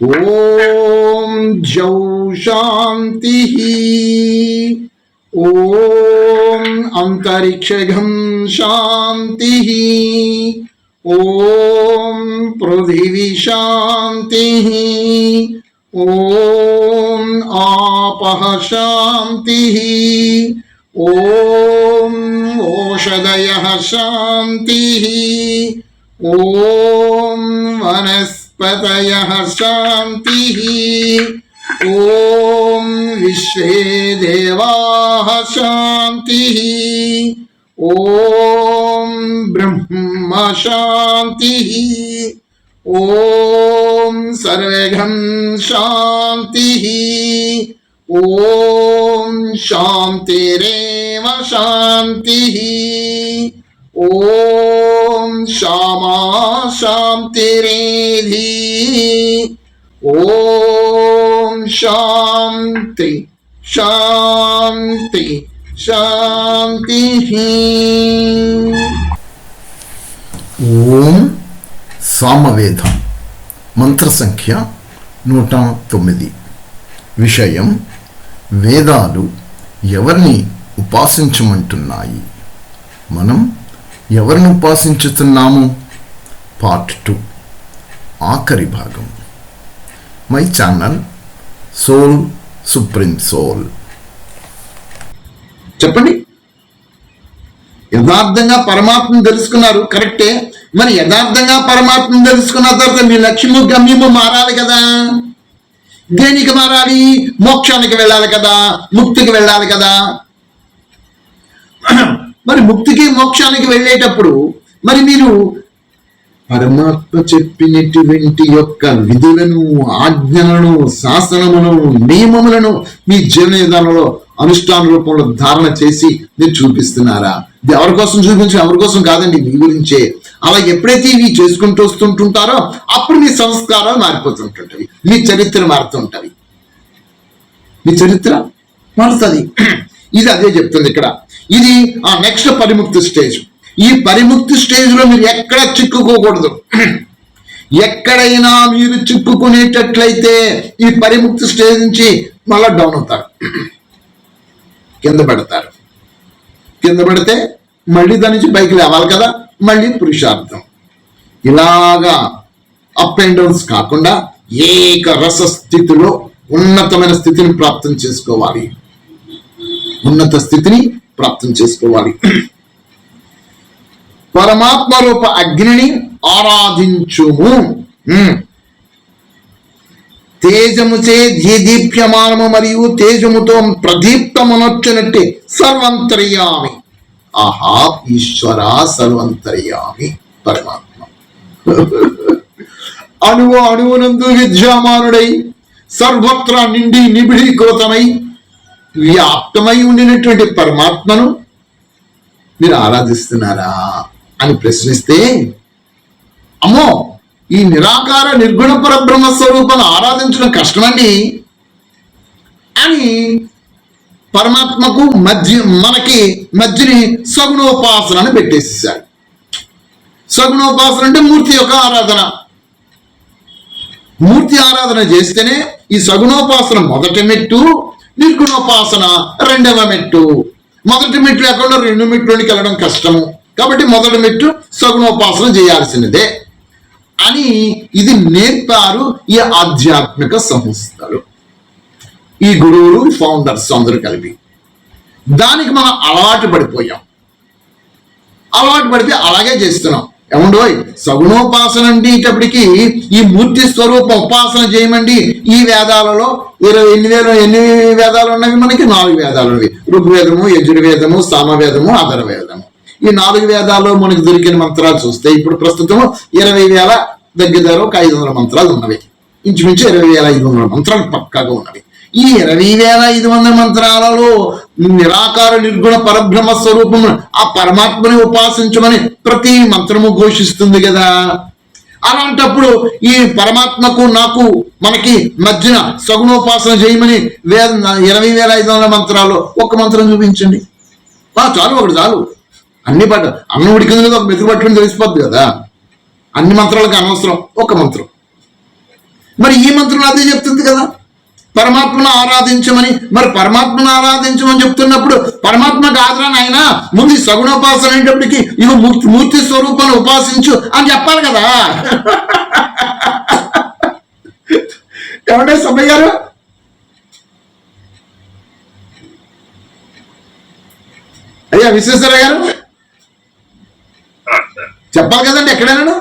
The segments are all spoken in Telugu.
ఓం జౌ శాంతి ఓం అంతరిక్షగం శాంతి ఓం పృథివీ శాంతి ఓం ఆపః శాంతి ఓం ఓషధయः శాంతి ఓం వనస్పతయः శాంతి ఓం విశ్వే దేవాः శాంతి ఓం బ్రహ్మ శాంతి ఓం సర్వగం శాంతి ఓం శాంతిరేవ శాంతి ఓం శ్యామా శాంతిరేధి ఓం శాంతి శాంతి శాంతి ఓం సామవేదం మంత్ర సంఖ్య నూట తొమ్మిది విషయం వేదాలు ఎవరిని ఉపాసించమంటున్నాయి? మనం ఎవరిని ఉపాసించుతున్నాము పార్ట్ టూ ఆఖరి భాగం. My channel soul supreme soul చెప్పండి. యథార్థంగా పరమాత్మను తెలుసుకున్నారు కరెక్టే. మరి యథార్థంగా పరమాత్మను తెలుసుకున్న తర్వాత మీ లక్ష్యము గమ్యము మారాలి కదా. దేనికి మారాలి? మోక్షానికి వెళ్ళాలి కదా ముక్తికి వెళ్ళాలి కదా. మరి ముక్తికి మోక్షానికి వెళ్ళేటప్పుడు మరి మీరు పరమాత్మ చెప్పినటువంటి యొక్క విధులను ఆజ్ఞలను శాసనములను నియమములను మీ జీవన విధానంలో అనుష్ఠాన రూపంలో ధారణ చేసి మీరు చూపిస్తున్నారా? ఇది ఎవరి కోసం చూపించి ఎవరి కోసం కాదండి మీ గురించే. అలా ఎప్పుడైతే ఇవి చేసుకుంటూ వస్తుంటుంటారో అప్పుడు మీ సంస్కారాలు మారిపోతుంటుంటవి మీ చరిత్ర మారుతుంటవి మీ చరిత్ర మారుతుంది. ఇది అదే చెప్తుంది ఇక్కడ. ఇది ఆ నెక్స్ట్ పరిముక్తి స్టేజ్. ఈ పరిముక్తి స్టేజ్లో మీరు ఎక్కడ చిక్కుకోకూడదు. ఎక్కడైనా మీరు చిక్కుకునేటట్లయితే ఈ పరిముక్తి స్టేజ్ నుంచి మళ్ళా డౌన్ అవుతారు. కింద పడతారు. కింద పెడితే మళ్ళీ దాని నుంచి పైకి లేవాలి కదా మళ్ళీ పురుషార్థం. ఇలాగా అప్ అండ్ డౌన్స్ కాకుండా ఏక రస స్థితిలో ఉన్నతమైన స్థితిని ప్రాప్తం చేసుకోవాలి. ఉన్నత స్థితిని ప్రాప్తం చేసుకోవాలి. పరమాత్మ రూప అగ్నిని ఆరాధించుము. తేజముచే దీప్యమానము మరియు తేజముతో ప్రదీప్తమునొచ్చినట్టే సర్వంతర్యామి. ఆహా ఈశ్వర సర్వంతర్యామి పరమాత్మ. అణువు అణువునందు విద్యామానుడై సర్వత్రా నిండి నిబిడీకృతమై వ్యాప్తమై ఉండినటువంటి పరమాత్మను మీరు ఆరాధిస్తున్నారా అని ప్రశ్నిస్తే అమ్మో ఈ నిరాకార నిర్గుణ పరబ్రహ్మ స్వరూపాన్ని ఆరాధించడం కష్టమండి. అని పరమాత్మకు మధ్య మనకి మధ్యని స్వగుణోపాసనను పెట్టేసేసాడు సగుణోపాసన అంటే మూర్తి యొక్క ఆరాధన. మూర్తి ఆరాధన చేస్తేనే ఈ సగుణోపాసన మొదట మెట్టు నిర్గుణోపాసన రెండవ మెట్టు. మొదటి మెట్టు లేకుండా రెండు మెట్లోనికి వెళ్ళడం కష్టము. కాబట్టి మొదటి మెట్టు సగుణోపాసన చేయాల్సినదే. అని ఇది నేర్పారు ఈ ఆధ్యాత్మిక సంస్థలు. ఈ గురువులు ఫౌండర్స్ అందరూ కలిపి. దానికి మనం అలవాటు పడిపోయాం. అలవాటు పడితే అలాగే చేస్తున్నాం. ఏమండోయ్ సగుణోపాసన అంటేటప్పటికి ఈ మూర్తి స్వరూపం ఉపాసన చేయమండి. ఈ వేదాలలో ఇరవై ఎన్ని వేల ఎన్ని వేదాలు ఉన్నవి మనకి? నాలుగు వేదాలు ఉన్నవి ఋగ్వేదము యజుర్వేదము సామవేదము అధర్వేదము ఈ నాలుగు వేదాల్లో మనకు దొరికిన మంత్రాలు చూస్తే ఇప్పుడు ప్రస్తుతం ఇరవై వేల దగ్గర ఒక ఐదు వందల మంత్రాలు ఉన్నవి. ఇంచుమించు ఇరవై వేల ఐదు వందల మంత్రాలు పక్కాగా ఉన్నవి. ఈ ఇరవై వేల ఐదు వందల మంత్రాలలో నిరాకార నిర్గుణ పరబ్రహ్మ స్వరూపము ఆ పరమాత్మని ఉపాసించమని ప్రతి మంత్రము ఘోషిస్తుంది కదా. అలాంటప్పుడు ఈ పరమాత్మకు నాకు మనకి మధ్యన సగుణోపాసన చేయమని వేద ఇరవై వేల ఐదు వందల మంత్రాలు ఒక్క మంత్రం చూపించండి. చాలు ఒకటి చాలు. అన్ని పట్ట అన్నం ఉడికింది ఒక మెతుకు పట్టుకుని తెలిసిపోద్ది కదా. అన్ని మంత్రాలకు అనవసరం ఒక మంత్రం. మరి ఈ మంత్రం అదే చెప్తుంది కదా. పరమాత్మను ఆరాధించమని మరి పరమాత్మను ఆరాధించమని చెప్తున్నప్పుడు పరమాత్మ కాదురా నాయన ముందు సగుణోపాసన అనేటప్పటికి ఇవి మూర్తి మూర్తి స్వరూపాన్ని ఉపాసించు అని చెప్పాలి కదా. ఏమంటే సభ్య గారు? అయ్యా విశ్వేశ్వర గారు? చెప్పాలి కదండి ఎక్కడైనా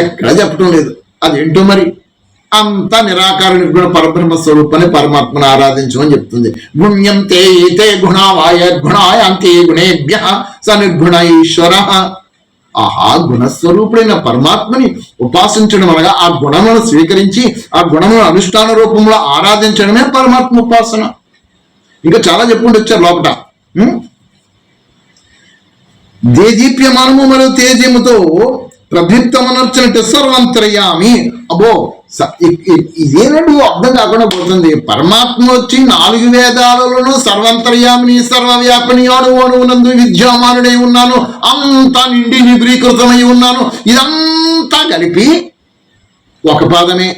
ఎక్కడ చెప్పటం లేదు. అదేంటో మరి? అంతా నిరాకార నిర్గుణ పరబ్రహ్మ స్వరూపాన్ని పరమాత్మను ఆరాధించమని చెప్తుంది. గుణ్యం తే తే గుణావాయ గుణాయ అంతే గుణేభ్య స నిర్గుణ ఈశ్వర ఆహా గుణస్వరూపుడైన పరమాత్మని ఉపాసించడం అనగా ఆ గుణమును స్వీకరించి ఆ గుణమును అనుష్ఠాన రూపంలో ఆరాధించడమే పరమాత్మ ఉపాసన. ఇంకా చాలా చెప్పుకుంటూ వచ్చారు లోపట దేదీప్యమానము మరియు తేజముతో ప్రభిప్తమనర్చినట్టు సర్వంతరయామి అబో స- అర్థం కాకుండా పోతుంది? పరమాత్మ వచ్చి నాలుగు వేదాలలోనూ సర్వంతర్యామిని సర్వవ్యాపిని అణువు విద్యమానుడై ఉన్నాను. అంతా నిండి నిబ్రీకృతమై ఉన్నాను. ఇదంతా కలిపి ఒక పాదమే.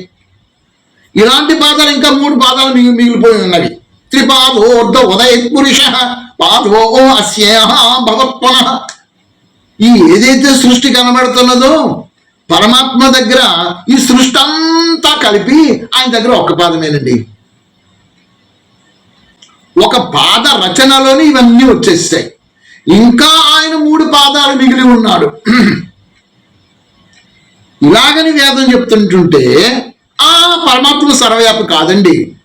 ఇలాంటి పాదాలు ఇంకా మూడు పాదాలు మిగిలి మిగిలిపోయి ఉన్నవి. త్రిపాదోర్ధ ఉదయ పురుష పాదో అస్య భవత్వన ఈ ఏదైతే సృష్టి కనబడుతున్నదో పరమాత్మ దగ్గర ఈ సృష్టి అంతా కలిపి ఆయన దగ్గర ఒక పాదమేనండి. ఒక పాద రచనలోనే ఇవన్నీ వచ్చేస్తాయి. ఇంకా ఆయన మూడు పాదాలు మిగిలి ఉన్నాడు. ఇలాగని వేదం చెప్తుంటుంటే ఆ పరమాత్మ సర్వయాపి కాదండి.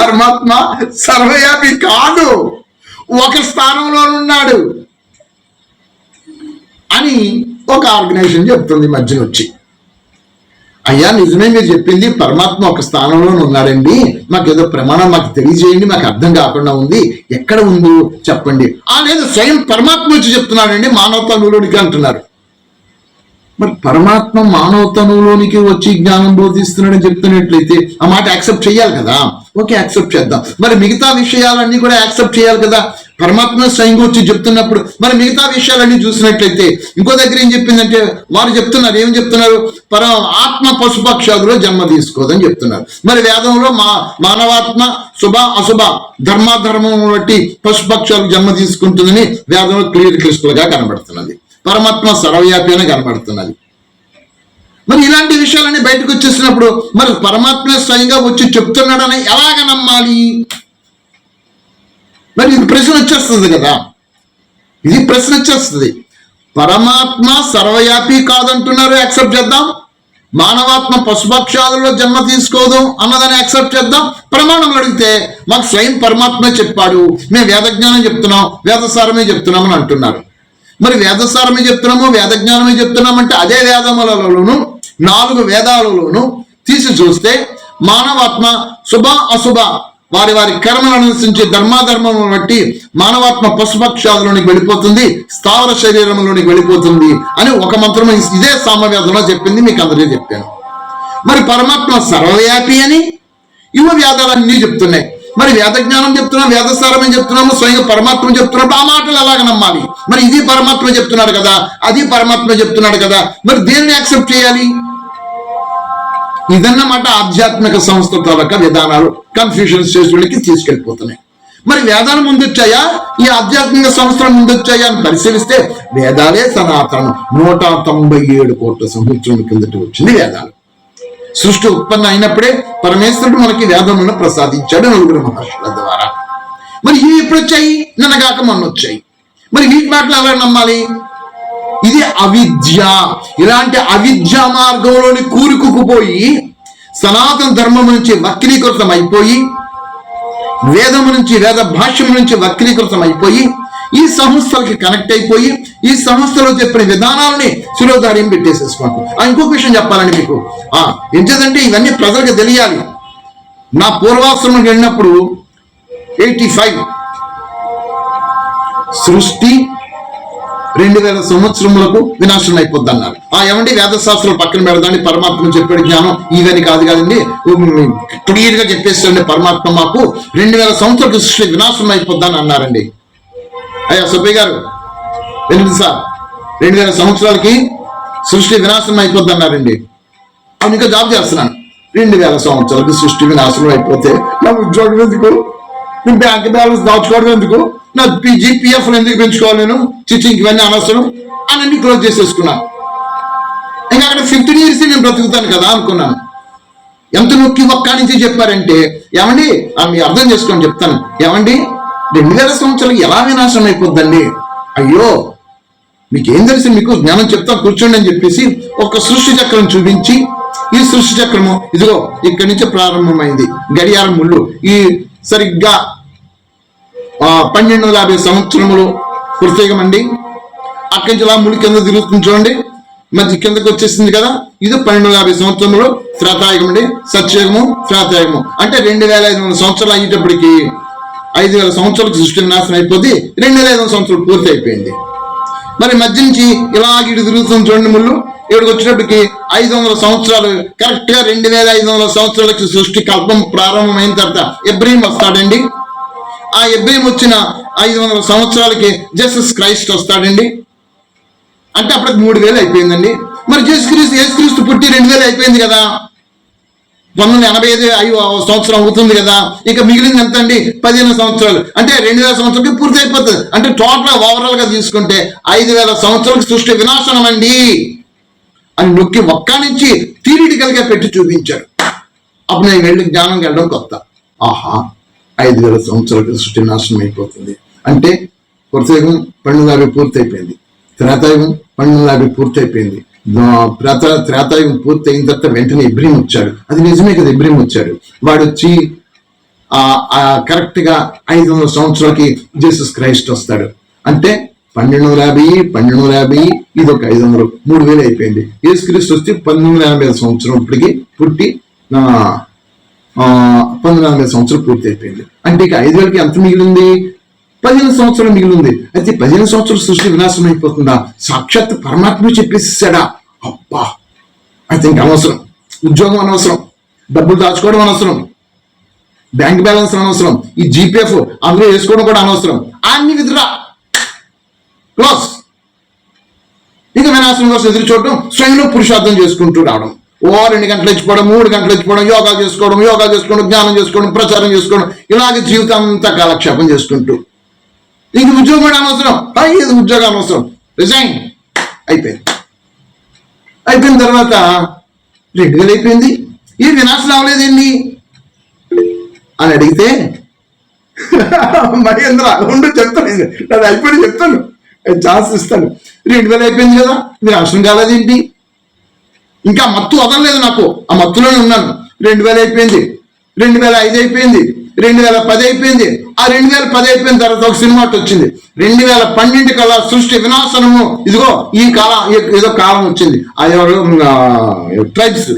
పరమాత్మ సర్వయాపి కాదు. ఒక స్థానంలో ఉన్నాడు అని ఒక ఆర్గనైజేషన్ చెప్తుంది ఈ మధ్యన వచ్చి. అయ్యా నిజమే మీరు చెప్పింది పరమాత్మ ఒక స్థానంలో ఉన్నాడండి. మాకు ఏదో ప్రమాణం మాకు తెలియజేయండి మాకు అర్థం కాకుండా ఉంది. ఎక్కడ ఉందో చెప్పండి. ఆ లేదు స్వయం పరమాత్మ వచ్చి చెప్తున్నాడండి మానవత్వంలోనికి అంటున్నారు. మరి పరమాత్మ మానవ తనువులోనికి వచ్చి జ్ఞానం బోధిస్తున్నాడని చెప్తున్నట్లయితే ఆ మాట యాక్సెప్ట్ చేయాలి కదా? ఓకే యాక్సెప్ట్ చేద్దాం. మరి మిగతా విషయాలన్నీ కూడా యాక్సెప్ట్ చేయాలి కదా? పరమాత్మ స్వయంగా వచ్చి చెప్తున్నప్పుడు మరి మిగతా విషయాలన్నీ చూసినట్లయితే ఇంకో దగ్గర ఏం చెప్పిందంటే వారు చెప్తున్నారు ఏం చెప్తున్నారు? పర ఆత్మ పశుపక్షాదులో జన్మ తీసుకోదని చెప్తున్నారు. మరి వేదంలో మా మానవాత్మ శుభ అశుభ ధర్మాధర్మం బట్టి పశుపక్షాలు జన్మ తీసుకుంటుందని వేదంలో క్లియర్ క్లిస్టులుగా కనబడుతున్నది. పరమాత్మ సర్వవ్యాపి అని కనబడుతున్నది మరి ఇలాంటి విషయాలన్నీ బయటకు వచ్చేసినప్పుడు మరి పరమాత్మ స్వయంగా వచ్చి చెప్తున్నాడని ఎలాగ నమ్మాలి? మరి ఇది ప్రశ్న వచ్చేస్తుంది కదా. ఇది ప్రశ్న వచ్చేస్తుంది. పరమాత్మ సర్వవ్యాపి కాదంటున్నారు యాక్సెప్ట్ చేద్దాం. మానవాత్మ పశుపక్షాలలో జన్మ తీసుకోదు అన్నదని యాక్సెప్ట్ చేద్దాం. ప్రమాణం అడిగితే మాకు స్వయం పరమాత్మ చెప్పాడు. మేము వేదజ్ఞానం చెప్తున్నాం వేదసారమే చెప్తున్నాం అని అంటున్నారు. మరి వేదసారమే చెప్తున్నాము వేదజ్ఞానమే చెప్తున్నామంటే అదే వేదములలోను నాలుగు వేదాలలోను తీసి చూస్తే మానవాత్మ శుభ అశుభ వారి వారి కర్మలను అనుసరించి ధర్మాధర్మములను బట్టి మానవాత్మ పశుపక్షాదులోనికి వెళ్ళిపోతుంది స్థావర శరీరంలోనికి వెళ్ళిపోతుంది అని ఒక మంత్రం ఇదే సామవేదంలో చెప్పింది మీకు అందరికీ చెప్పాను. మరి పరమాత్మ సర్వవ్యాపి అని యువ వ్యాధాలన్నీ చెప్తున్నాయి. మరి వేద జ్ఞానం చెప్తున్నాం వేదసారమని చెప్తున్నాము స్వయంగా పరమాత్మ చెప్తున్నాడు ఆ మాటలు ఎలాగ నమ్మాలి? మరి ఇది పరమాత్మ చెప్తున్నాడు కదా అది పరమాత్మ చెప్తున్నాడు కదా మరి దేన్ని యాక్సెప్ట్ చేయాలి? ఇదన్నమాట ఆధ్యాత్మిక సంస్థ తాలూకా విధానాలు కన్ఫ్యూషన్ చేసేవాళ్ళకి తీసుకెళ్ళిపోతున్నాయి. మరి వేదాలు ముందొచ్చాయా? ఈ ఆధ్యాత్మిక సంస్థలు ముందొచ్చాయా అని పరిశీలిస్తే వేదాలే సనాతనం. నూట తొంభై ఏడు కోట్ల సంవత్సరం కిందటి వచ్చింది వేదాలు. సృష్టి ఉత్పన్న అయినప్పుడే పరమేశ్వరుడు మనకి వేదములను ప్రసాదించాడు నలుగురు మహర్షుల ద్వారా. మరి ఇవి ఎప్పుడు వచ్చాయి? నిన్నగాక మొన్న వచ్చాయి. మరి వీటి మాటలు ఎలా నమ్మాలి? ఇది అవిద్య. ఇలాంటి అవిద్య మార్గంలోని కూరుకుపోయి సనాతన ధర్మం నుంచి వక్రీకృతం అయిపోయి వేదము నుంచి వేద భాష్యం నుంచి వక్రీకృతం అయిపోయి ఈ సంస్థలకి కనెక్ట్ అయిపోయి ఈ సంస్థలో చెప్పిన విధానాలని శిరోధార్యం పెట్టేసేసుకోండి. ఆ ఇంకొక విషయం చెప్పాలండి మీకు. ఆ ఎంచేదంటే ఇవన్నీ ప్రజలకు తెలియాలి. నా పూర్వాశ్రమం వెళ్ళినప్పుడు ఎయిటీ ఫైవ్ సృష్టి రెండు వేల సంవత్సరములకు వినాశనం అయిపోద్ది అన్నారు ఆ ఏమండి వేదశాస్త్రం పక్కన పెడదండి పరమాత్మ చెప్పాడు జ్ఞానం. ఇవని కాదు కాదండి క్లియర్గా గా పరమాత్మ మాకు. రెండు వేల సంవత్సరాలకు సృష్టి వినాశనం అయిపోద్దని అన్నారండి. అయ్యా సుబ్బయ్య గారు వినండి సార్. రెండు వేల సంవత్సరాలకి సృష్టి వినాశనం అయిపోద్ది అన్నారండి అవును ఇంకా జాబ్ చేస్తున్నాను. రెండు వేల సంవత్సరాలకి సృష్టి వినాశనం అయిపోతే నా ఉద్యోగం ఎందుకు? నేను బ్యాంక్ బ్యాలెన్స్ దాచుకోవడం ఎందుకు? నా జీపీఎఫ్ ఎందుకు పెంచుకోవాలి నేను? చిచ్చి ఇవన్నీ అనవసరం. అని అన్ని క్లోజ్ చేసేసుకున్నాను ఇంకా అక్కడ ఫిఫ్టీన్ ఇయర్స్ నేను బ్రతుకుతాను కదా అనుకున్నాను. ఎంత నొక్కి ఒక్క నుంచి చెప్పారంటే ఏమండి మీరు అర్థం చేసుకొని చెప్తాను. ఏమండి? రెండు వేల సంవత్సరాలు ఎలా వినాశనం అయిపోద్దండి? అయ్యో మీకేం తెలుసు మీకు జ్ఞానం చెప్తా కూర్చోండి అని చెప్పేసి ఒక సృష్టి చక్రం చూపించి ఈ సృష్టి చక్రము ఇదిగో ఇక్కడి నుంచి ప్రారంభమైంది. గడియారం ముళ్ళు. ఈ సరిగ్గా పన్నెండు వందల యాభై సంవత్సరములు ప్రత్యేకమండి అక్కడి నుంచి ఇలా ముడి కింద తిరుగుతుంది చూడండి. మధ్య కిందకు వచ్చేసింది కదా ఇది పన్నెండు వందల యాభై సంవత్సరములు త్రేతాయుగం అండి సత్యయుగము త్రేతాయుగము. అంటే రెండు వేల ఐదు వందల సంవత్సరాలు అయ్యేటప్పటికి ఐదు వేల సంవత్సరాలకు సృష్టి నాశనం అయిపోతే రెండు వేల ఐదు వందల సంవత్సరాలు పూర్తి అయిపోయింది. మరి మధ్య నుంచి ఇలాగ ఇటు తిరుగుతుంది చూడండి ముళ్ళు. ఇక్కడికి వచ్చేటప్పటికి ఐదు వందల సంవత్సరాలు కరెక్ట్గా రెండు వేల ఐదు వందల సంవత్సరాలకి సృష్టి కల్పం ప్రారంభమైన తర్వాత ఎబ్రహీం వస్తాడండి. ఆ ఎబ్రహీం వచ్చిన ఐదు వందల సంవత్సరాలకి జస్టిస్ క్రైస్ట్ వస్తాడండి. అంటే అప్పటికి మూడు వేలు అయిపోయిందండి. మరి జేసుక్రీస్తు యేసుక్రీస్తు పుట్టి రెండు వేలు అయిపోయింది కదా. పంతొమ్మిది ఎనభై ఐదు ఐదు సంవత్సరం అవుతుంది కదా. ఇంకా మిగిలింది ఎంత అండి పదిహేను సంవత్సరాలు. అంటే రెండు వేల సంవత్సరాలకి పూర్తి అయిపోతుంది. అంటే టోటల్ ఓవరాల్గా తీసుకుంటే ఐదు వేల సంవత్సరాలకు సృష్టి వినాశనం అండి. అని నొక్కి ఒక్క నుంచి థియరిటికల్గా పెట్టి చూపించారు. అప్పుడు నేను వెళ్ళి జ్ఞానం వెళ్ళడం కొత్త. ఆహా ఐదు వేల సంవత్సరాలకు సృష్టి నాశనం అయిపోతుంది. అంటే కృతయుగం పన్నెండు యాభై పూర్తి అయిపోయింది త్రేతాయుగం పన్నెండు యాభై పూర్తి అయిపోయింది త్రేత త్రేతాయుగం పూర్తి అయిన తర్వాత వెంటనే ఇబ్రిం వచ్చాడు. అది నిజమే కదా ఇబ్రిం వచ్చాడు. వాడు వచ్చి ఆ కరెక్ట్గా ఐదు వందల సంవత్సరాలకి జీసస్ క్రైస్ట్ వస్తాడు. అంటే పన్నెండు వందల యాభై పన్నెండు వందల యాభై ఇది ఒక ఐదు వందలు. మూడు వేలు అయిపోయింది. యేసు క్రీస్తు వచ్చి పంతొమ్మిది వందల ఎనభై ఐదు సంవత్సరం ఇప్పటికి పుట్టి ఆ, పంతొమ్మిది వందల ఎనభై సంవత్సరం పూర్తి అయిపోయింది అంటే ఇక ఐదు వేలకి ఎంత మిగిలింది? పదిహేను సంవత్సరం మిగిలింది. అయితే పదిహేను సంవత్సరాలు సృష్టి వినాశనం అయిపోతుందా? సాక్షాత్ పరమాత్మ చెప్పేసాడా అబ్బా! అయితే ఇంకా అనవసరం. ఉద్యోగం అనవసరం. డబ్బులు దాచుకోవడం అనవసరం. బ్యాంక్ బ్యాలెన్స్ అనవసరం. ఈ జీపీఎఫ్ అందులో వేసుకోవడం కూడా అనవసరం. అన్ని విధురా క్లోజ్ ఇక వినాశనం కోసం ఎదురు చూడడం స్వయంలో పురుషార్థం చేసుకుంటూ రావడం. ఓ రెండు గంటలు ఇచ్చిపోవడం మూడు గంటలు ఇచ్చిపోవడం యోగా చేసుకోవడం యోగా చేసుకోవడం జ్ఞానం చేసుకోవడం ప్రచారం చేసుకోవడం ఇలాగే జీవితం అంతా కాలక్షేపం చేసుకుంటూ ఇది ఉద్యోగం కూడా అనవసరం ఇది ఉద్యోగం అనవసరం. రిజైన్. అయిపోయింది. అయిపోయిన తర్వాత రెండు వేలు అయిపోయింది. ఈ వినాశనం అవ్వలేదండి అని అడిగితే మహేంద్ర ఉండు చెప్తాను. అది నాది చెప్తాను. ఛాన్స్ ఇస్తాను. రెండు వేలు అయిపోయింది కదా వినాశనం కాలేదేంటి ఇంకా మత్తు వదలలేదు నాకు. ఆ మత్తులోనే ఉన్నాను. రెండు వేలు అయిపోయింది. రెండు వేల ఐదు అయిపోయింది. రెండు వేల పది అయిపోయింది. ఆ రెండు వేల పది అయిపోయిన తర్వాత ఒక సినిమా వచ్చింది. రెండు వేల పన్నెండు కల సృష్టి వినాశనము. ఇదిగో ఈ కాలం ఏదో కాలం వచ్చింది. అది ఎవరు ట్రైబ్స్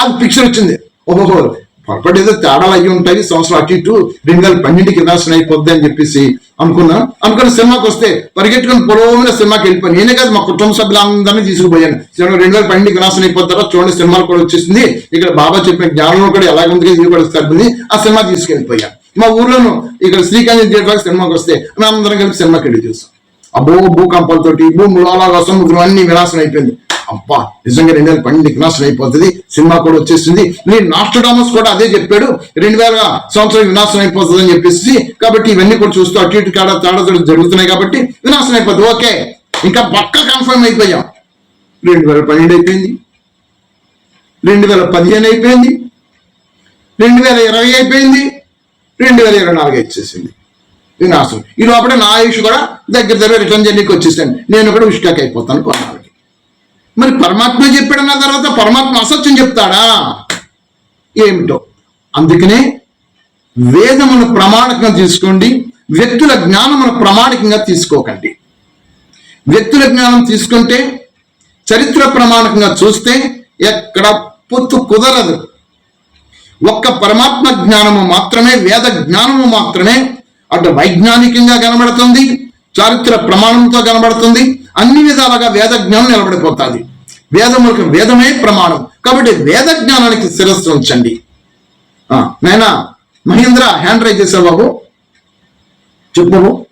అది పిక్చర్ వచ్చింది. ఓహో పొరపాటు ఏదో తేడాలు అయ్యి ఉంటాయి. సంవత్సరం అటు ఇటు రెండు వేల పన్నెండుకి వినాశనం అయిపోద్ది అని చెప్పేసి అనుకున్నాను అనుకున్న సినిమాకి వస్తే పరిగెట్టుకుని పొడవున సినిమాకి వెళ్ళిపోయాను నేనే కాదు మా కుటుంబ సభ్యులందరినీ తీసుకుపోయాను. సినిమా రెండు వేల పన్నెండుకి వినాశనం అయిపోతారో? చూడండి సినిమాలు కూడా వచ్చేసింది. ఇక్కడ బాబా చెప్పిన జ్ఞానంలో కూడా ఎలాగుంది ఇది కూడా సరిపోయింది ఆ సినిమా తీసుకెళ్ళిపోయాను మా ఊర్లోనూ ఇక్కడ శ్రీకాంత్ థియేటర్ సినిమాకి వస్తే మేము అందరం కలిపి సినిమాకి వెళ్ళి చూసాం. అబ్బో భూకంపాలతోటి భూములు అలాగా సముద్రం అన్ని వినాశనం అయిపోయింది. అబ్బా నిజంగా రెండు వేల పన్నెండు వినాశనం అయిపోతుంది సినిమా కూడా వచ్చేసింది నేను నాస్టోడామస్ కూడా అదే చెప్పాడు రెండు వేల సంవత్సరం వినాశనం అయిపోతుంది అని చెప్పేసి కాబట్టి ఇవన్నీ కూడా చూస్తూ అటు ఇటు కాడ తేడా జరుగుతున్నాయి కాబట్టి వినాశనం అయిపోతుంది. ఓకే ఇంకా పక్క కన్ఫర్మ్ అయిపోయాం. రెండు వేల పన్నెండు అయిపోయింది రెండు వేల పదిహేను అయిపోయింది రెండు వేల ఇరవై అయిపోయింది రెండు వేల ఇరవై నాలుగు వచ్చేసింది. వినాశం ఈ లోపల నా ఆయుష్ కూడా దగ్గర దగ్గర రిటర్న్ జర్నీకి వచ్చేసాను నేను కూడా విష్టాక్ అయిపోతాను కొన్నాళ్ళకి మరి పరమాత్మ చెప్పాడన్న తర్వాత పరమాత్మ అసత్యం చెప్తాడా? ఏమిటో. అందుకనే వేదమును ప్రమాణకంగా తీసుకోండి వ్యక్తుల జ్ఞానమును ప్రామాణికంగా తీసుకోకండి. వ్యక్తుల జ్ఞానం తీసుకుంటే చరిత్ర ప్రమాణకంగా చూస్తే ఎక్కడ పొత్తు కుదరదు. ఒక్క పరమాత్మ జ్ఞానము మాత్రమే వేద జ్ఞానము మాత్రమే అటు వైజ్ఞానికంగా కనబడుతుంది చారిత్ర ప్రమాణంతో కనబడుతుంది. అన్ని విధాలుగా వేద జ్ఞానం నిలబడిపోతుంది. వేదములకు వేదమే ప్రమాణం. కాబట్టి వేద జ్ఞానానికి శిరస్సు ఉంచండి. ఆ, నాయనా మహేంద్ర హ్యాండ్ రైజ్ చేశావు బాబు. చెప్పు బాబు.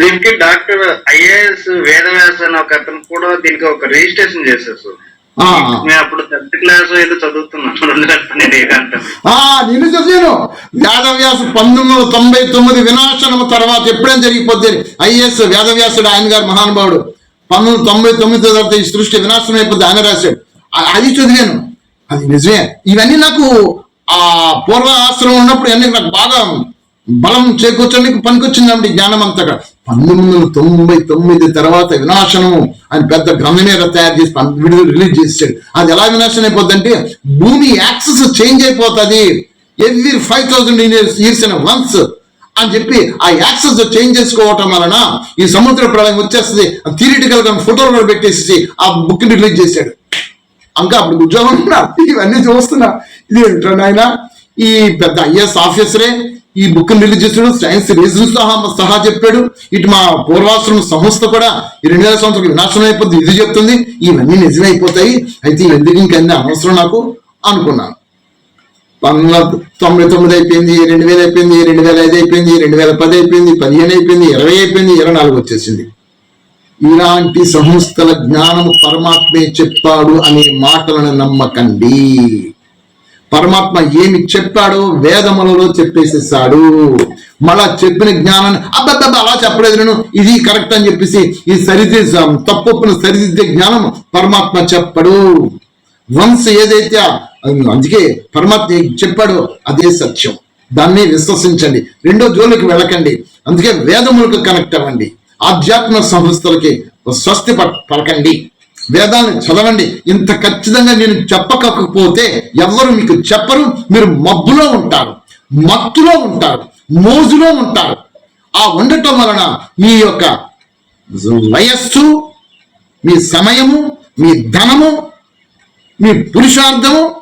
దీనికి డాక్టర్ ఐఏఎస్ వేదవ్యాస అనే ఒక అతను కూడా దీనికి ఒక రిజిస్ట్రేషన్ చేశారు సార్. అప్పుడు క్లాస్ ఏదో చదువుతున్నాను నేను చదివాను. వేదవ్యాసు పంతొమ్మిది వందల తొంభై తొమ్మిది వినాశనము తర్వాత ఎప్పుడేం జరిగిపోద్ది? ఐఎస్ వేదవ్యాసుడు ఆయన గారు మహానుభావుడు. పంతొమ్మిది తొంభై తొమ్మిది తర్వాత ఈ సృష్టి వినాశనం అయిపోద్ది ఆయన రాశాడు. అది చదివాను. అది నిజమే. ఇవన్నీ నాకు ఆ పూర్వ ఆశ్రమం ఉన్నప్పుడు ఇవన్నీ నాకు బాగా బలం చేకూర్చడానికి పనికొచ్చిందండి జ్ఞానం అంతగా పంతొమ్మిది వందల తొంభై తొమ్మిది తర్వాత వినాశనము అని పెద్ద గ్రంథం మీద తయారు చేసి విడుదల రిలీజ్ చేసాడు అది ఎలా వినాశనం అయిపోద్దంటే భూమి యాక్సెస్ చేంజ్ అయిపోతుంది. Every five thousand years in once అని చెప్పి ఆ యాక్సెస్ చేంజ్ చేసుకోవటం వలన ఈ సముద్ర ప్రళయం వచ్చేస్తుంది. థియరిటికల్గా ఫోటోలు కూడా పెట్టేసి ఆ బుక్ని రిలీజ్ చేశాడు. ఇంకా అప్పుడు ఉద్యోగం ఇవన్నీ చూస్తున్నా. ఇది ఏంటో నాయన? ఈ పెద్ద ఐఎస్ ఆఫీసరే ఈ బుక్ రిలీజ్ చేసాడు సైన్స్ రీజన్ సహా సహా చెప్పాడు. ఇటు మా పూర్వాశ్రమ సంస్థ కూడా ఈ రెండు వేల సంవత్సరాలు వినాశనం అయిపోతుంది ఇది చెప్తుంది. ఇవన్నీ నిజమైపోతాయి. అయితే ఎందుకు ఇంకన్నీ అవసరం నాకు అనుకున్నాను. పంతొమ్మిది తొంభై తొమ్మిది అయిపోయింది రెండు వేలు అయిపోయింది రెండు వేల ఐదు అయిపోయింది రెండు వేల పది అయిపోయింది పదిహేను అయిపోయింది ఇరవై అయిపోయింది ఇరవై నాలుగు వచ్చేసింది. ఇలాంటి సంస్థల జ్ఞానము పరమాత్మే చెప్పాడు అనే మాటలను నమ్మకండి. పరమాత్మ ఏమి చెప్పాడో వేదములలో చెప్పేసేసాడు. మళ్ళా చెప్పిన జ్ఞానాన్ని అబ్బబ్బబ్బ అలా చెప్పలేదు నేను. ఇది కరెక్ట్ అని చెప్పేసి ఈ సరిది తప్పును సరిదిద్దే జ్ఞానం పరమాత్మ చెప్పడు. వన్స్ ఏదైతే అందుకే పరమాత్మ చెప్పాడో అదే సత్యం. దాన్ని విశ్వసించండి. రెండో జోలికి వెళ్ళకండి. అందుకే వేదములకు కనెక్ట్ అవ్వండి. ఆధ్యాత్మిక సంస్థలకి స్వస్తి ప- పలకండి. వేదాలను చదవండి. ఇంత ఖచ్చితంగా నేను చెప్పకపోతే ఎవరు మీకు చెప్పరు. మీరు మబ్బులో ఉంటారు. మత్తులో ఉంటారు. మోజులో ఉంటారు. ఆ ఉండటం వలన మీ యొక్క వయస్సు మీ సమయము మీ ధనము మీ పురుషార్థము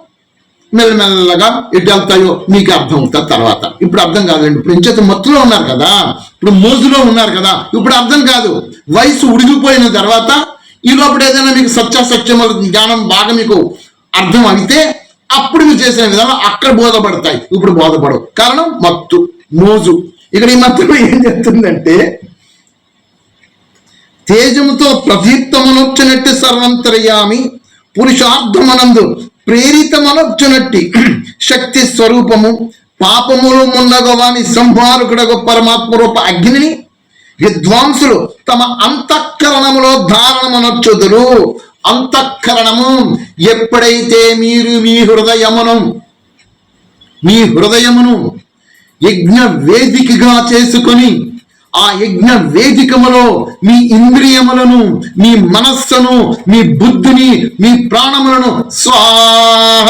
మెల్లమెల్లగా ఎటు వెళ్తాయో మీకు అర్థం అవుతుంది తర్వాత. ఇప్పుడు అర్థం కాదండి. ఇప్పుడు ఇంచేత మత్తులో ఉన్నారు కదా. ఇప్పుడు మోజులో ఉన్నారు కదా. ఇప్పుడు అర్థం కాదు. వయసు ఉడిగిపోయిన తర్వాత ఈ లోపల ఏదైనా మీకు సత్యాసత్యముల జ్ఞానం బాగా మీకు అర్థం అయితే అప్పుడు మీరు చేసిన విధానం అక్కడ బోధపడతాయి. ఇప్పుడు బోధపడవు. కారణం మత్తు మోజు ఇక్కడ ఈ మత్తులో ఏం చెప్తుందంటే తేజముతో ప్రదీప్తమనొచ్చినట్టు సర్వంతరయామి పురుషార్థమనందు ప్రేరితమనొచ్చునట్టి శక్తి స్వరూపము పాపములు మున్నగవాని సంహారకుడగు పరమాత్మ రూప అగ్నిని విద్వాంసులు తమ అంతఃకరణములో ధారణమనొచ్చుదురు. అంతఃకరణము ఎప్పుడైతే మీరు మీ హృదయమును మీ హృదయమును యజ్ఞ వేదికగా చేసుకొని ఆ యజ్ఞ వేదికములో మీ ఇంద్రియములను మీ మనస్సును మీ బుద్ధిని మీ ప్రాణములను స్వాహ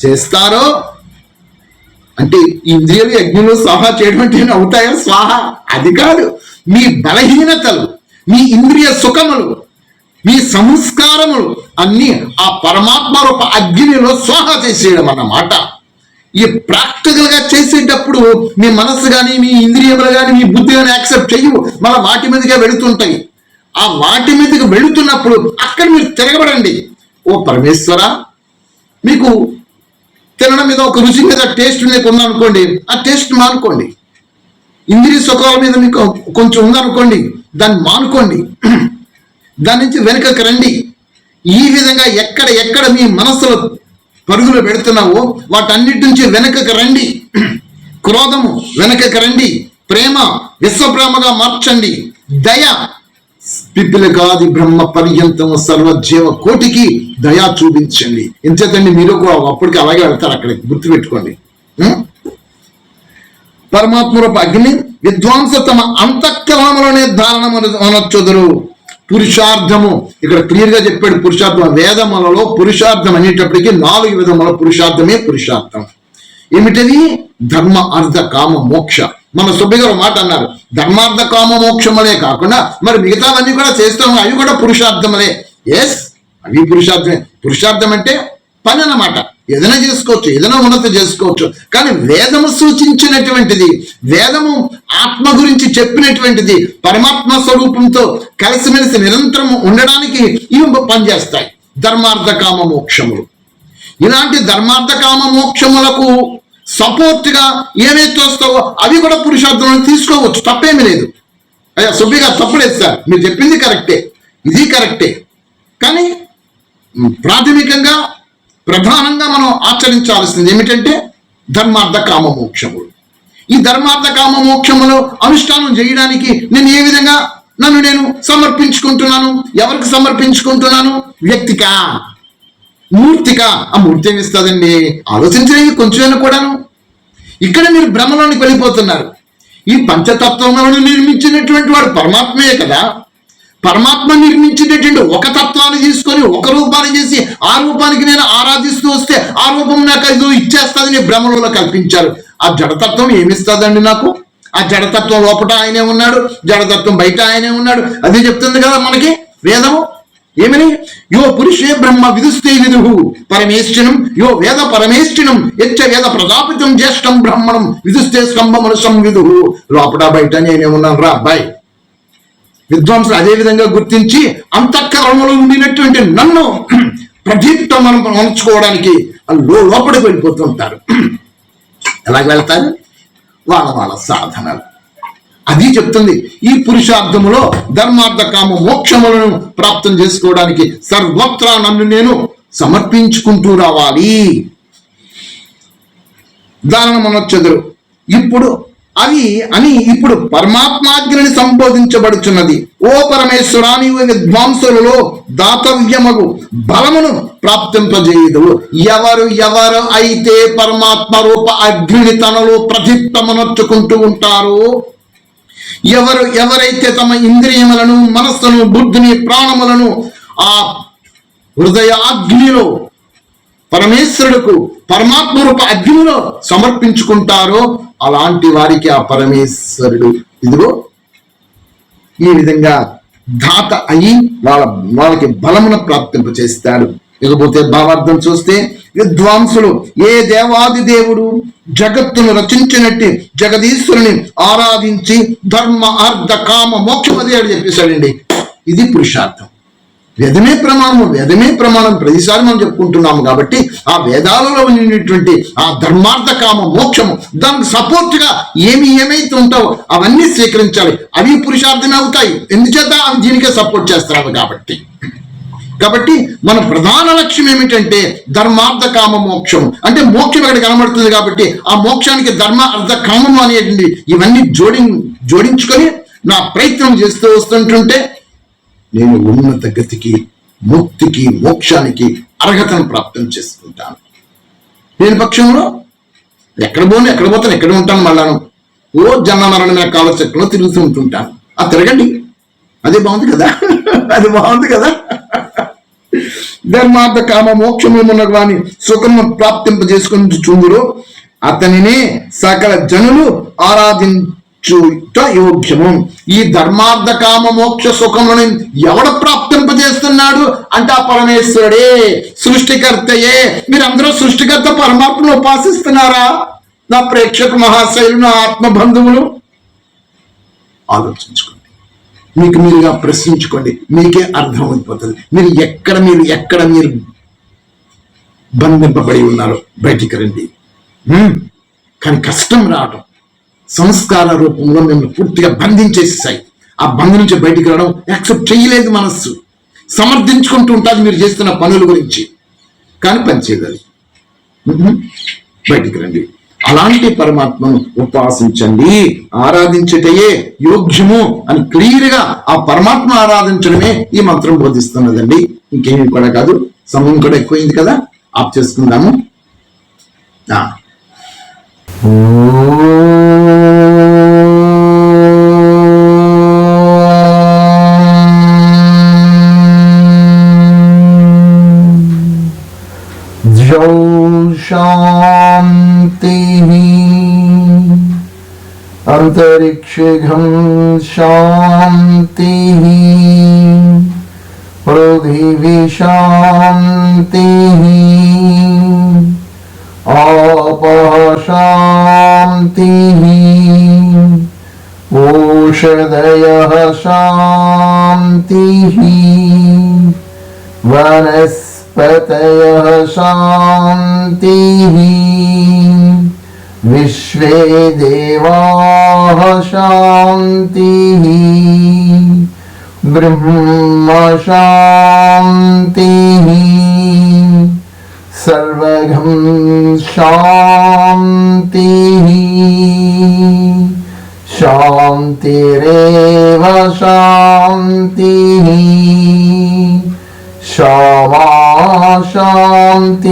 చేస్తారో అంటే ఇంద్రియలు ఇంద్రియాలు యజ్ఞంలో స్వాహ చేయడం అంటే ఏమైనా అవుతాయా? స్వాహ అది కాదు. మీ బలహీనతలు మీ ఇంద్రియ సుఖములు మీ సంస్కారములు అన్ని ఆ పరమాత్మ రూప అగ్నిలో స్వాహ చేసేయడం అన్నమాట. ఈ ప్రాక్టికల్గా చేసేటప్పుడు మీ మనసు కానీ మీ ఇంద్రియములు కానీ మీ బుద్ధి కానీ యాక్సెప్ట్ చేయవు. మన వాటి మీదుగా వెళుతుంటాయి. ఆ వాటి మీదకి వెళుతున్నప్పుడు అక్కడ మీరు తిరగబడండి. ఓ పరమేశ్వర మీకు తినడం మీద ఒక రుచి మీద టేస్ట్ మీకు ఉందనుకోండి ఆ టేస్ట్ మానుకోండి. ఇంద్రియ సుఖాల మీద మీకు కొంచెం ఉందనుకోండి దాన్ని మానుకోండి. దాని నుంచి వెనుకకు రండి. ఈ విధంగా ఎక్కడ ఎక్కడ మీ మనసులో పరుగులు పెడుతున్నావో వాటన్నిటి నుంచి వెనుకకు రండి. క్రోధము వెనుకకు రండి. ప్రేమ విశ్వప్రేమగా మార్చండి. దయ పిపిలకాది బ్రహ్మ పర్యంతం సర్వజీవ కోటికి దయా చూపించండి. ఎంచేతండి మీరు కూడా అప్పటికి అలాగే వెళ్తారు అక్కడికి గుర్తుపెట్టుకోండి. ఉం? పరమాత్మ రూప అగ్ని విద్వాంస తమ అంతఃకరణములనే ధారణం అనొచ్చుదురు. పురుషార్థము ఇక్కడ క్లియర్గా చెప్పాడు పురుషార్థం వేదములలో పురుషార్థం అనేటప్పటికీ నాలుగు విధముల పురుషార్థమే పురుషార్థం. ఏమిటది? ధర్మ అర్థ కామ మోక్ష. మన సుబ్బి గారు మాట అన్నారు. ధర్మార్థ కామ మోక్షములే కాకుండా మరి మిగతావన్నీ కూడా చేస్తాము అవి కూడా పురుషార్థములే ఎస్ అవి పురుషార్థమే. పురుషార్థం అంటే పని అన్నమాట. ఏదైనా చేసుకోవచ్చు ఏదైనా ఉన్నత చేసుకోవచ్చు. కానీ వేదము సూచించినటువంటిది వేదము ఆత్మ గురించి చెప్పినటువంటిది పరమాత్మ స్వరూపంతో కలిసిమెలిసి నిరంతరం ఉండడానికి ఇవి పనిచేస్తాయి. ధర్మార్థ కామ మోక్షములు. ఇలాంటి ధర్మార్థ కామ మోక్షములకు సపోర్ట్గా ఏవైతే వస్తావో అవి కూడా పురుషార్థంలో తీసుకోవచ్చు. తప్పేమీ లేదు. అయ్యా సుబ్బి గారు తప్పులేదు సార్. మీరు చెప్పింది కరెక్టే. ఇది కరెక్టే. కానీ ప్రాథమికంగా ప్రధానంగా మనం ఆచరించాల్సింది ఏమిటంటే ధర్మార్థ కామ మోక్షములు. ఈ ధర్మార్థ కామ మోక్షములు అనుష్ఠానం చేయడానికి నేను ఏ విధంగా నన్ను నేను సమర్పించుకుంటున్నాను? ఎవరికి సమర్పించుకుంటున్నాను? వ్యక్తికా. మూర్తిగా ఆ మూర్తి ఏమిస్తుందండి ఆలోచించలేదు కొంచెమైనా కూడాను. ఇక్కడ మీరు భ్రమలోనికి వెళ్ళిపోతున్నారు. ఈ పంచతత్వములను నిర్మించినటువంటి వాడు పరమాత్మయే కదా. పరమాత్మ నిర్మించినటువంటి ఒక తత్వాన్ని తీసుకొని ఒక రూపాన్ని చేసి ఆ రూపానికి నేను ఆరాధిస్తూ వస్తే ఆ రూపం నాకు ఇది ఇచ్చేస్తుందని భ్రమలో కల్పించారు. ఆ జడతత్వం ఏమిస్తుందండి నాకు? ఆ జడతత్వం లోపల ఆయనే ఉన్నాడు జడతత్వం బయట ఆయనే ఉన్నాడు. అదే చెప్తుంది కదా మనకి వేదము. ఏమని? యో పురుషే బ్రహ్మ విదుస్తే విదుహు పరమేష్టినం యో వేద పరమేష్ఠినం ఎచ్చ వేద ప్రజాపితం జ్యేష్టం బ్రహ్మణం విదుస్తే స్కంభమును సంవిదుహు లోపల బయట నేనే ఉన్నాను రా అబ్బాయి విద్వాంసులు అదే విధంగా గుర్తించి అంతఃకరణలో ఉండినటువంటి నన్ను ప్రదీప్తం మనం ఉంచుకోవడానికి లోపలికి వెళ్ళిపోతుంటారు ఎలాగ వెళ్తారు? వాళ్ళ వాళ్ళ సాధనలు. అది చెప్తుంది. ఈ పురుషార్థములో ధర్మార్థ కామ మోక్షములను ప్రాప్తం చేసుకోవడానికి సర్వత్రా నన్ను నేను సమర్పించుకుంటూ రావాలి. ఉదాహరణ మనం ఇప్పుడు అవి అని ఇప్పుడు పరమాత్మాజ్ఞని సంబోధించబడుచున్నది. ఓ పరమేశ్వరా నీవు విద్వాంసులలో దాతవ్యమగు బలమును ప్రాప్తింపజేయదు ఎవరు ఎవరు అయితే పరమాత్మ రూప అగ్నిని తనలో ప్రతిత్తమనొచ్చుకుంటూ ఉంటారో ఎవరు ఎవరైతే తమ ఇంద్రియములను మనస్సును బుద్ధిని ప్రాణములను ఆ హృదయాగ్నిలో పరమేశ్వరుడుకు పరమాత్మ రూప అగ్నిలో సమర్పించుకుంటారో అలాంటి వారికి ఆ పరమేశ్వరుడు. ఇదిగో ఈ విధంగా దాత అయి వాళ్ళ వాళ్ళకి బలమును ప్రాప్తింప చేస్తాడు ఇకపోతే భావార్థం చూస్తే విద్వాంసులు ఏ దేవాది దేవుడు? జగత్తును రచించినట్టు జగదీశ్వరుని ఆరాధించి ధర్మ అర్ధ కామ మోక్షం అదే అని చెప్పేశాడండి. ఇది పురుషార్థం. వేదమే ప్రమాణము వేదమే ప్రమాణం. ప్రతిసారి మనం చెప్పుకుంటున్నాము కాబట్టి ఆ వేదాలలో ఉన్నటువంటి ఆ ధర్మార్థ కామ మోక్షము దానికి సపోర్ట్గా ఏమి ఏమైతే ఉంటావో అవన్నీ స్వీకరించాలి. అవి పురుషార్థమే అవుతాయి. ఎందుచేత? అవి దీనికే సపోర్ట్ చేస్తారు కాబట్టి. కాబట్టి మన ప్రధాన లక్ష్యం ఏమిటంటే ధర్మార్థ కామ మోక్షం. అంటే మోక్షం ఇక్కడ కనబడుతుంది కాబట్టి ఆ మోక్షానికి ధర్మ అర్థ కామము అనేటువంటి ఇవన్నీ జోడి జోడించుకొని నా ప్రయత్నం చేస్తూ వస్తుంటుంటే నేను ఉన్నత గతికి ముక్తికి మోక్షానికి అర్హతను ప్రాప్తం చేసుకుంటాను. నేను పక్షంలో ఎక్కడ పోను ఎక్కడ పోతాను ఎక్కడ ఉంటాను మళ్ళాను. ఓ జన్మ మరణమైన కాలచక్రంలో తిరుగుతూ ఉంటుంటాను. ఆ తిరగండి. అదే బాగుంది కదా? అది బాగుంది కదా? ధర్మార్థ కామ మోక్షమున్న వాని సుఖము ప్రాప్తింపజేసుకుని చూడు అతనినే సకల జనులు ఆరాధించుట యోగ్యము. ఈ ధర్మార్థ కామ మోక్ష సుఖములను ఎవడు ప్రాప్తింపజేస్తున్నాడు? అంటే ఆ పరమేశ్వరుడే సృష్టికర్తయే. మీరందరూ సృష్టికర్త పరమాత్మను ఉపాసిస్తున్నారా? నా ప్రేక్షక మహాశైలు నా ఆత్మ బంధువులు ఆలోచించుకోండి. మీకు మీరుగా ప్రశ్నించుకోండి. మీకే అర్థమైపోతుంది మీరు ఎక్కడ మీరు ఎక్కడ మీరు బంధింపబడి ఉన్నారో బయటికి రండి. కానీ కష్టం రావడం సంస్కార రూపంలో మిమ్మల్ని పూర్తిగా బంధించేసాయి ఆ బంధం నుంచి బయటికి రావడం యాక్సెప్ట్ చేయలేదు మనస్సు. సమర్థించుకుంటూ ఉంటుంది మీరు చేస్తున్న పనుల గురించి. కానీ పనిచేయదు బయటికి రండి. అలాంటి పరమాత్మను ఉపాసించండి. ఆరాధించుటయే యోగ్యము అని క్లియర్గా ఆ పరమాత్మ ఆరాధించడమే ఈ మంత్రం బోధిస్తున్నదండి. ఇంకేమి కూడా కాదు. సమయం కూడా ఎక్కువైంది కదా. ఆఫ్ చేసుకుందాము. ఆ. अन्तरिक्षघं शान्तिः। पृथिवी शान्तिः। आपः शान्तिः। ओषधयः शान्तिः। वनस्पतयः शान्तिः विश्वे देवाः शान्तिः ब्रह्म शान्तिः सर्वघं शान्तिः शान्तिरेव शान्तिः क्षमा शान्तिरेधि